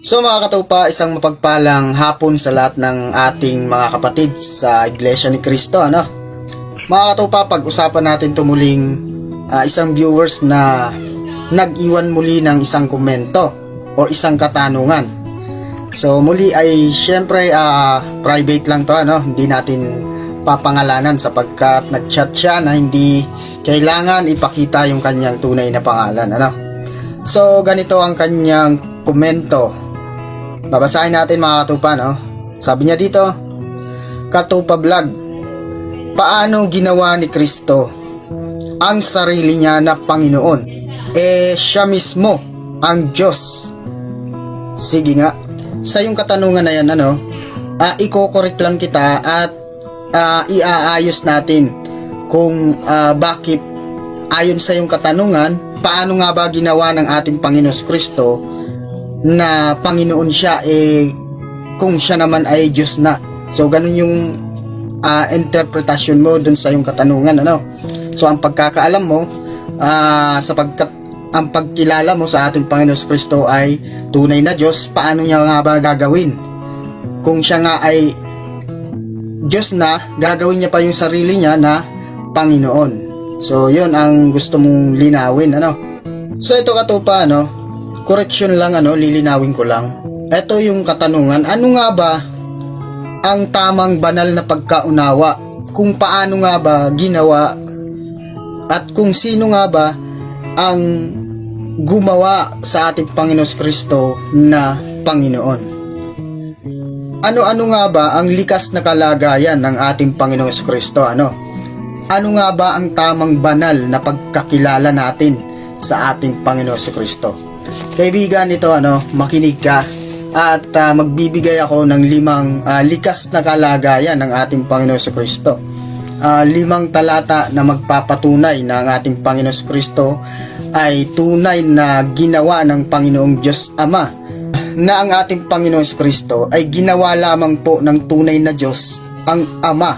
So mga katupa, isang mapagpalang hapon sa lahat ng ating mga kapatid sa Iglesia ni Cristo, ano? Mga katupa, pag-usapan natin tumuling ah, isang viewers na nag-iwan muli ng isang komento o isang katanungan. So muli ay syempre ah, private lang to ano, hindi natin papangalanan sapagkat nag-chat siya na hindi kailangan ipakita yung kanyang tunay na pangalan ano. So ganito ang kanyang komento. Babasahin natin mga katupa no. Sabi niya dito, Katupa Vlog, paano ginawa ni Kristo ang sarili niya na Panginoon? Eh siya mismo ang Diyos. Sige nga, sa yung katanungan na yan ano, ah, iko-correct lang kita at ah, iaayos natin kung ah, bakit ayon sa yung katanungan, paano nga ba ginawa ng ating Panginoon Kristo na Panginoon siya eh kung siya naman ay Diyos na. So ganun yung ah, interpretasyon mo dun sa yung katanungan ano. So ang pagkakaalam mo ah, sapagkat ang pagkilala mo sa ating Panginoon Kristo ay tunay na Diyos, paano niya nga ba gagawin? Kung siya nga ay Diyos na, gagawin niya pa yung sarili niya na Panginoon. So, yun ang gusto mong linawin, ano? So, ito katupa, ano? Correction lang, ano? Lilinawin ko lang. Ito yung katanungan, ano nga ba ang tamang banal na pagkaunawa? Kung paano nga ba ginawa at kung sino nga ba ang gumawa sa ating Panginoon Kristo na Panginoon? Ano-ano nga ba ang likas na kalagayan ng ating Panginoong Kristo? Ano? Ano nga ba ang tamang banal na pagkakilala natin sa ating Panginoong Kristo? Kaibigan ito, ano, makinig ka at ah, magbibigay ako ng limang ah, likas na kalagayan ng ating Panginoong Kristo. Ah, limang talata na magpapatunay na ang ating Panginoong Kristo ay tunay na ginawa ng Panginoong Diyos Ama na ang ating Panginoon Kristo ay ginawa lamang po ng tunay na Diyos ang Ama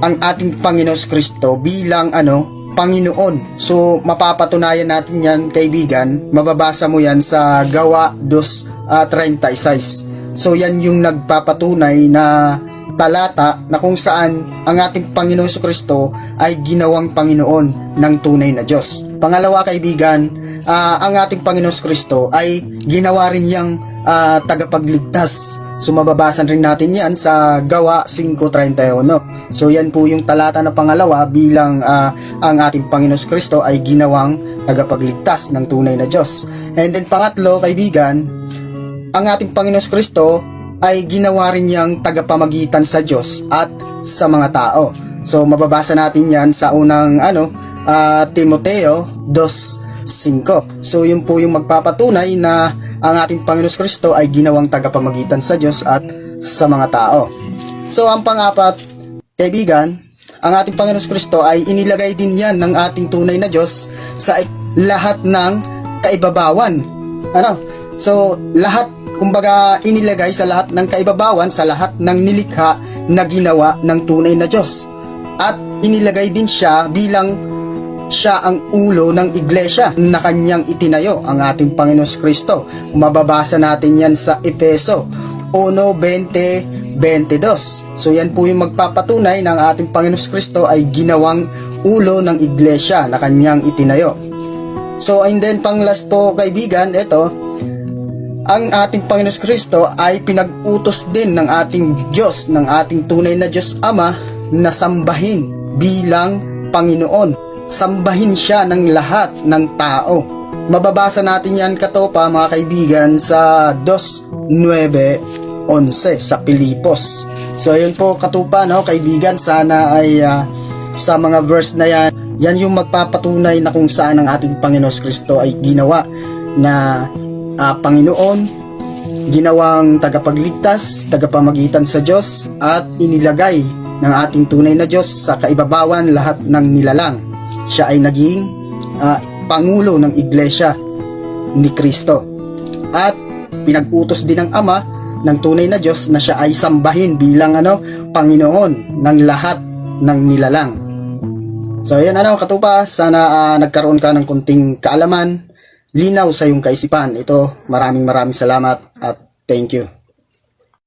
ang ating Panginoon Kristo bilang ano Panginoon. So mapapatunayan natin yan kaibigan, mababasa mo yan sa Gawa 2:36. So yan yung nagpapatunay na talata na kung saan ang ating Panginoon Kristo ay ginawang Panginoon ng tunay na Diyos. Pangalawa kaibigan, ah, ang ating Panginoon Kristo ay ginawa rin yang ah, tagapagligtas. So mababasan rin natin yan sa Gawa 5.31. So yan po yung talata na pangalawa bilang ah, ang ating Panginoon Kristo ay ginawang tagapagligtas ng tunay na Diyos. And then pangatlo kaibigan, ang ating Panginoon Kristo ay ginawa rin niyang tagapamagitan sa Diyos at sa mga tao. So mababasa natin yan sa unang ano, ah, Timoteo 2.5. So yun po yung magpapatunay na ang ating Panginoon Kristo ay ginawang tagapamagitan sa Diyos at sa mga tao. So ang pangapat, kaibigan, ang ating Panginoon Kristo ay inilagay din yan ng ating tunay na Diyos sa lahat ng kaibabawan. Ano? So, lahat, kumbaga, inilagay sa lahat ng kaibabawan, sa lahat ng nilikha na ginawa ng tunay na Diyos. At inilagay din siya bilang siya ang ulo ng iglesia na kanyang itinayo, ang ating Panginoon Kristo. Mababasa natin yan sa Efeso 1.20 22. So yan po yung magpapatunay ng ating Panginoon Kristo ay ginawang ulo ng iglesia na kanyang itinayo. So and then pang last po kaibigan, ito, ang ating Panginoon Kristo ay pinag-utos din ng ating Diyos, ng ating tunay na Diyos Ama na sambahin bilang Panginoon. Sambahin siya ng lahat ng tao. Mababasa natin yan katopa mga kaibigan sa 2.9.11 sa Pilipos. So ayun po katupa no kaibigan sana ay ah, sa mga verse na yan yan yung magpapatunay na kung saan ang ating Panginoon Kristo ay ginawa na ah, Panginoon, ginawang tagapagligtas, tagapamagitan sa Diyos at inilagay ng ating tunay na Diyos sa kaibabawan lahat ng nilalang. Siya ay naging ah, pangulo ng iglesia ni Kristo. At pinag-utos din ng Ama ng tunay na Diyos na siya ay sambahin bilang ano Panginoon ng lahat ng nilalang. So, yan ano, katupa, sana ah, nagkaroon ka ng kunting kaalaman linaw sa iyong kaisipan. Ito, maraming maraming salamat at thank you.